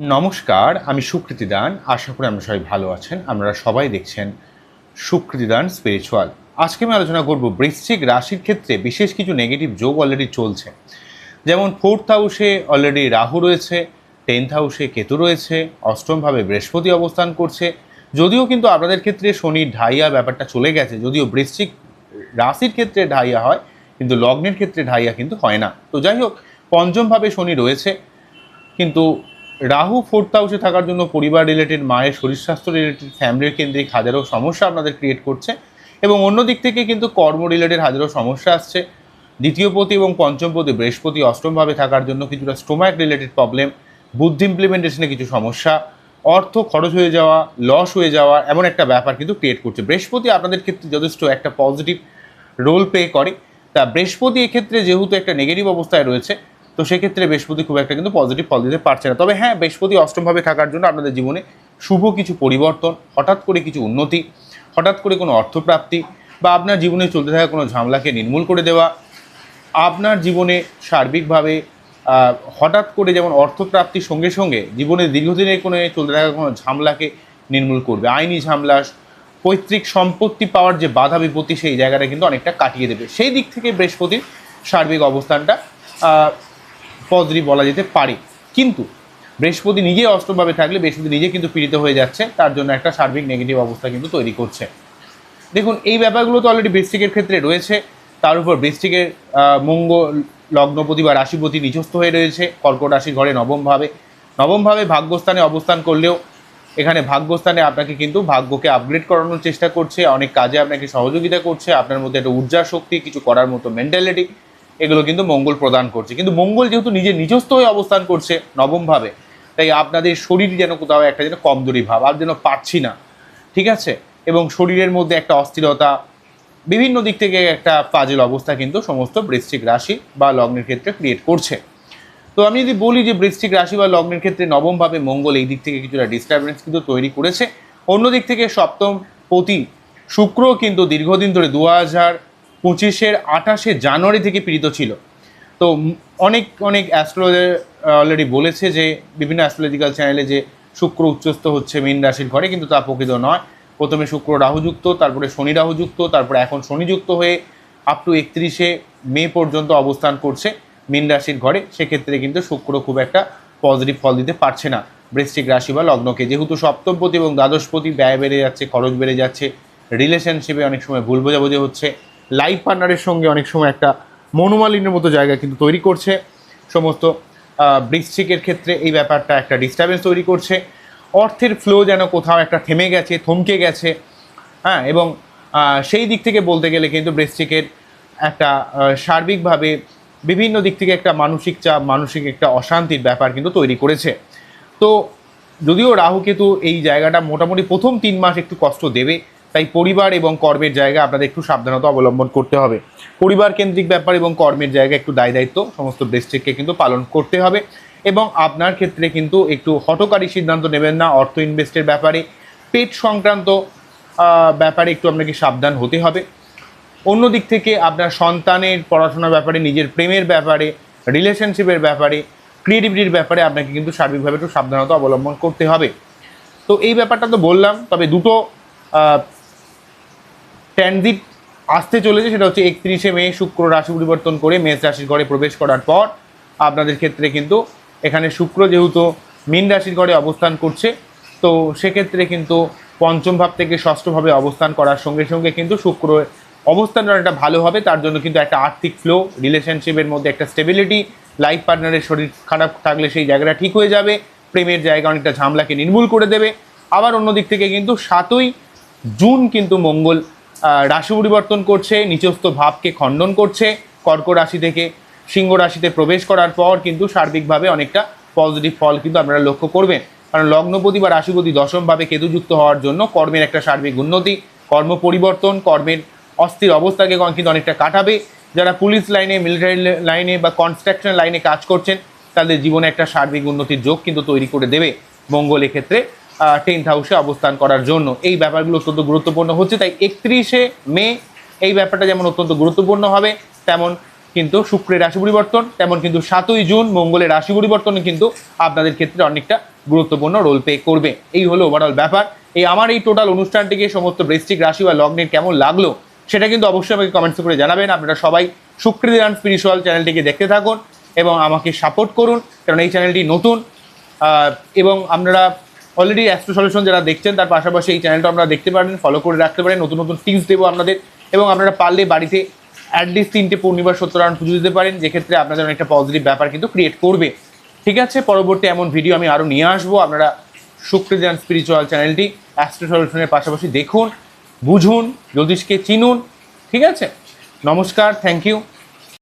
নমস্কার, আমি সুকৃতি দান। আশা করি আমরা সবাই ভালো আছেন। আপনারা সবাই দেখছেন সুকৃতি দান স্পিরিচুয়াল আজকে আমি আলোচনা করব বৃশ্চিক রাশির ক্ষেত্রে বিশেষ কিছু নেগেটিভ যোগ অলরেডি চলছে। যেমন ফোর্থ হাউসে অলরেডি রাহু রয়েছে টেন্থ হাউসে কেতু রয়েছে অষ্টমভাবে বৃহস্পতি অবস্থান করছে। যদিও কিন্তু আপনাদের ক্ষেত্রে শনির ঢাইয়া ব্যাপারটা চলে গেছে, যদিও বৃশ্চিক রাশির ক্ষেত্রে ঢাইয়া হয়, কিন্তু লগ্নের ক্ষেত্রে ঢাইয়া কিন্তু হয় না। তো যাই হোক পঞ্চমভাবে শনি রয়েছে, কিন্তু রাহু ফোর্থ হাউসে থাকার জন্য পরিবার রিলেটেড মায়ের শরীর স্বাস্থ্য রিলেটেড ফ্যামিলির কেন্দ্রিক হাজারো সমস্যা আপনাদের ক্রিয়েট করছে। এবং অন্য দিক থেকে কিন্তু কর্ম রিলেটেড হাজারো সমস্যা আসছে। দ্বিতীয় পতি এবং পঞ্চম পতি, বৃহস্পতি অষ্টমভাবে থাকার জন্য কিছুটা স্টোমাক রিলেটেড প্রবলেম বুদ্ধি ইমপ্লিমেন্টেশনে কিছু সমস্যা, অর্থ খরচ হয়ে যাওয়া লস হয়ে যাওয়া, এমন একটা ব্যাপার কিন্তু ক্রিয়েট করছে। বৃহস্পতি আপনাদের ক্ষেত্রে যথেষ্ট একটা পজিটিভ রোল প্লে করে। তা বৃহস্পতি এক্ষেত্রে যেহেতু একটা নেগেটিভ অবস্থায় রয়েছে তো সেক্ষেত্রে বৃহস্পতি খুব একটা কিন্তু পজিটিভ ফল দিতে পারছে না। তবে হ্যাঁ বৃহস্পতি অষ্টমভাবে থাকার জন্য আপনাদের জীবনে শুভ কিছু পরিবর্তন, হঠাৎ করে কিছু উন্নতি, হঠাৎ করে কোনো অর্থপ্রাপ্তি বা আপনার জীবনে চলতে থাকা কোনো ঝামেলাকে নির্মূল করে দেওয়া, আপনার জীবনে সার্বিকভাবে হঠাৎ করে যেমন অর্থপ্রাপ্তির সঙ্গে সঙ্গে জীবনে দীর্ঘদিনের কোনো চলতে থাকা কোনো ঝামেলাকে নির্মূল করবে। আইনি ঝামেলা, পৈতৃক সম্পত্তি পাওয়ার যে বাধা বিপত্তি সেই জায়গাটা কিন্তু অনেকটা কাটিয়ে দেবে। সেই দিক থেকে বৃহস্পতির সার্বিক অবস্থানটা পজিটিভ বলা যেতে পারে। কিন্তু বৃহস্পতি নিজে অষ্টমভাবে থাকলে বৃহস্পতি নিজে কিন্তু পীড়িত হয়ে যাচ্ছে, তার জন্য একটা সার্বিক নেগেটিভ অবস্থা কিন্তু তৈরি করছে। দেখুন, এই ব্যাপারগুলো তো অলরেডি বৃষ্টিকের ক্ষেত্রে রয়েছে। তার উপর বৃষ্টিকের মঙ্গল লগ্নপতি বা রাশিপতি নিচস্থ হয়ে রয়েছে। কর্কট রাশির ঘরে নবমভাবে। নবমভাবে ভাগ্যস্থানে অবস্থান করলেও এখানে ভাগ্যস্থানে আপনাকে কিন্তু ভাগ্যকে আপগ্রেড করানোর চেষ্টা করছে। অনেক কাজে আপনাকে সহযোগিতা করছে। আপনার মধ্যে একটা ঊর্জা শক্তি কিছু করার মতো মেন্টালিটি এগুলো কিন্তু মঙ্গল প্রদান করছে। কিন্তু মঙ্গল যেহেতু নিজে নিজস্থ হয়ে অবস্থান করছে নবমভাবে, তাই আপনাদের শরীর যেন কোথাও একটা যেন কমজোরি ভাব, আর যেন পারছি না, ঠিক আছে? এবং শরীরের মধ্যে একটা অস্থিরতা, বিভিন্ন দিক থেকে একটা পাজেল অবস্থা কিন্তু সমস্ত বৃশ্চিক রাশি বা লগ্নের ক্ষেত্রে ক্রিয়েট করছে। তো আমি যদি বলি যে বৃশ্চিক রাশি বা লগ্নের ক্ষেত্রে নবমভাবে মঙ্গল এই দিক থেকে কিছুটা ডিস্টারবেন্স কিন্তু তৈরি করেছে। অন্য দিক থেকে সপ্তম পতি শুক্র কিন্তু দীর্ঘদিন ধরে দু হাজার পঁচিশের আঠাশে জানুয়ারি থেকে পীড়িত ছিল। তো অনেক অনেক অ্যাস্ট্রোলজার অলরেডি বলেছে যে, বিভিন্ন অ্যাস্ট্রোলজিক্যাল চ্যানেলে যে শুক্র উচ্চস্থ হচ্ছে মীন রাশির ঘরে, কিন্তু তা প্রকৃত নয়। প্রথমে শুক্র রাহুযুক্ত, তারপরে শনি রাহুযুক্ত, তারপরে এখন শনিযুক্ত হয়ে আপ টু একত্রিশে মে পর্যন্ত অবস্থান করছে মীন রাশির ঘরে। সেক্ষেত্রে কিন্তু শুক্র খুব একটা পজিটিভ ফল দিতে পারছে না। বৃশ্চিক রাশি বা লগ্নকে যেহেতু সপ্তমপতি এবং দ্বাদশপতি ব্যয় বেড়ে যাচ্ছে, খরচ বেড়ে যাচ্ছে রিলেশনশিপে অনেক সময় ভুল বোঝাবুঝি হচ্ছে লাইফ পার্টনারের সঙ্গে অনেক সময় একটা মনোমালিন্যের মতো জায়গা কিন্তু তৈরি করছে। সমস্ত বৃশ্চিকের ক্ষেত্রে এই ব্যাপারটা একটা ডিস্টারবেন্স তৈরি করছে। অর্থের ফ্লো যেন কোথাও একটা থেমে গেছে, থমকে গেছে। হ্যাঁ এবং সেই দিক থেকে বলতে গেলে কিন্তু বৃশ্চিকের একটা সার্বিকভাবে বিভিন্ন দিক থেকে একটা মানসিক চাপ, মানসিক একটা অশান্তির ব্যাপার কিন্তু তৈরি করেছে। তো যদিও রাহু কেতু এই জায়গাটা মোটামুটি প্রথম তিন মাস একটু কষ্ট দেবে তাই পরিবার এবং কর্মের জায়গা আপনাদের একটু সাবধানতা অবলম্বন করতে হবে। পরিবার কেন্দ্রিক ব্যাপার এবং কর্মের জায়গা একটু দায় দায়িত্ব, সমস্ত ডিস্ট্রিক্টকে কিন্তু পালন করতে হবে এবং আপনার ক্ষেত্রে কিন্তু একটু হটকারী সিদ্ধান্ত নেবেন না অর্থ ইনভেস্টের ব্যাপারে। পেট সংক্রান্ত ব্যাপারে একটু আপনাকে সাবধান হতে হবে। অন্য দিক থেকে আপনার সন্তানের পড়াশোনার ব্যাপারে, নিজের প্রেমের ব্যাপারে রিলেশনশিপের ব্যাপারে ক্রিয়েটিভিটির ব্যাপারে আপনাকে কিন্তু সার্বিকভাবে একটু সাবধানতা অবলম্বন করতে হবে। তো এই ব্যাপারটা তো বললাম, তবে দুটো ট্রানজিট আসতে চলেছে, সেটা হচ্ছে একত্রিশে মে, শুক্র রাশি পরিবর্তন করে মেষ রাশির ঘরে প্রবেশ করার পর আপনাদের ক্ষেত্রে কিন্তু এখানে শুক্র যেহেতু মীন রাশির ঘরে অবস্থান করছে, তো সেক্ষেত্রে কিন্তু পঞ্চম ভাব থেকে ষষ্ঠভাবে অবস্থান করার সঙ্গে সঙ্গে কিন্তু শুক্র অবস্থানটা অনেকটা ভালো হবে, তার জন্য কিন্তু একটা আর্থিক ফ্লো রিলেশনশিপের মধ্যে একটা স্টেবিলিটি লাইফ পার্টনারের শরীর খারাপ থাকলে সেই জায়গাটা ঠিক হয়ে যাবে, প্রেমের জায়গা অনেকটা ঝামলাকে নির্মূল করে দেবে। আবার অন্য দিক থেকে কিন্তু সাতই জুন কিন্তু মঙ্গল রাশি পরিবর্তন করছে, নিচস্থ ভাবকে খণ্ডন করছে, কর্ক রাশি থেকে সিংহ রাশিতে প্রবেশ করার পর কিন্তু সার্বিকভাবে অনেকটা পজিটিভ ফল কিন্তু আপনারা লক্ষ্য করবেন। কারণ লগ্নপতি বা রাশিপতি দশমভাবে কেতুযুক্ত হওয়ার জন্য কর্মের একটা সার্বিক উন্নতি, কর্ম পরিবর্তন, কর্মের অস্থির অবস্থাকে কিন্তু অনেকটা কাটাবে। যারা পুলিশ লাইনে মিলিটারি লাইনে বা কনস্ট্রাকশন লাইনে কাজ করছেন, তাদের জীবনে একটা সার্বিক উন্নতির যোগ কিন্তু তৈরি করে দেবে। মঙ্গল এক্ষেত্রে টেন্থ হাউসে অবস্থান করার জন্য। এই ব্যাপারগুলো অত্যন্ত গুরুত্বপূর্ণ হচ্ছে, তাই একত্রিশে মে এই ব্যাপারটা যেমন অত্যন্ত গুরুত্বপূর্ণ হবে, তেমন কিন্তু শুক্রের রাশি পরিবর্তন, তেমন কিন্তু সাতই জুন মঙ্গলের রাশি পরিবর্তন কিন্তু আপনাদের ক্ষেত্রে অনেকটা গুরুত্বপূর্ণ রোল প্লে করবে। এই হলো ওভারঅল ব্যাপার। এই আমার এই টোটাল অনুষ্ঠানটিকে সমস্ত বৃষ্টিক রাশি বা লগ্নের কেমন লাগল, সেটা কিন্তু অবশ্যই আমাকে কমেন্টস করে জানাবেন। আপনারা সবাই সুকৃতি অ্যান্ড স্পিরিচুয়াল চ্যানেলটিকে দেখতে থাকুন এবং আমাকে সাপোর্ট করুন, কারণ এই চ্যানেলটি নতুন এবং আপনারা অলরেডি অ্যাস্ট্রো সলিউশন যারা দেখছেন, তার পাশাপাশি এই চ্যানেলটা আপনারা দেখতে পারেন ফলো করে রাখতে পারেন, নতুন নতুন টিপস দেবো আপনাদের। এবং আপনারা পারলে বাড়িতে অ্যাটলিস্ট তিনটে পূর্ণিমার সত্যনারায়ণ পুজো দিতে পারেন, যেক্ষেত্রে আপনাদের অনেকটা পজিটিভ ব্যাপার কিন্তু ক্রিয়েট করবে। ঠিক আছে, পরবর্তী এমন ভিডিও আমি আরও নিয়ে আসব। আপনারা শুক্রজান স্পিরিচুয়াল চ্যানেলটি অ্যাস্ট্রো সলিউশনের পাশাপাশি দেখুন, বুঝুন, জ্যোতিষকে চিনুন। ঠিক আছে? নমস্কার থ্যাংক ইউ